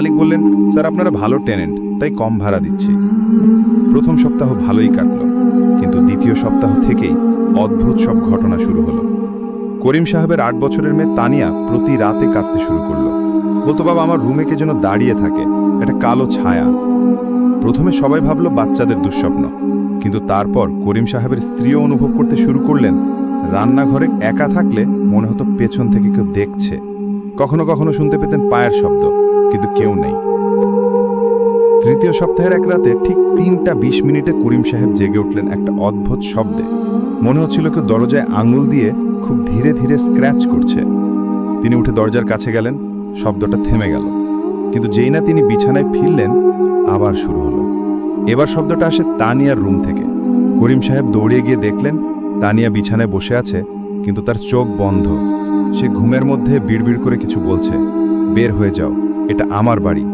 মালিক বললেন, স্যার, আপনারা ভালো টেনেন্ট, তাই কম ভাড়া দিচ্ছি। প্রথম সপ্তাহ ভালোই কাটল, কিন্তু দ্বিতীয় সপ্তাহ থেকেই অদ্ভুত সব ঘটনা শুরু হলো। করিম সাহেবের আট বছরের মেয়ে তানিয়া প্রতি রাতে কাঁদতে শুরু করল। বলতো, বাবা, আমার রুমে কে যেন দাঁড়িয়ে থাকে, একটা কালো ছায়া। প্রথমে সবাই ভাবলো বাচ্চাদের দুঃস্বপ্ন, কিন্তু তারপর করিম সাহেবের স্ত্রীও অনুভব করতে শুরু করলেন, রান্নাঘরে একা থাকলে মনে হতো পেছন থেকে কেউ দেখছে। কখনো কখনো শুনতে পেতেন পায়ের শব্দ, কিন্তু কেউ নেই। তৃতীয় সপ্তাহের এক রাতে ঠিক তিনটা বিশ মিনিটে করিম সাহেব জেগে উঠলেন একটা অদ্ভুত শব্দে। মনে হচ্ছিল কেউ দরজায় আঙুল দিয়ে খুব ধীরে ধীরে স্ক্র্যাচ করছে। তিনি উঠে দরজার কাছে গেলেন, শব্দটা থেমে গেল। কিন্তু যেই না তিনি বিছানায় ফিরলেন, আবার শুরু হলো। এবার শব্দটা আসে তানিয়ার রুম থেকে। করিম সাহেব দৌড়িয়ে গিয়ে দেখলেন, তানিয়া বিছানায় বসে আছে, কিন্তু তার চোখ বন্ধ। সে ঘুমের মধ্যে বিড়বিড় করে কিছু বলছে বের হয়ে যাও এটা আমার বাড়ি।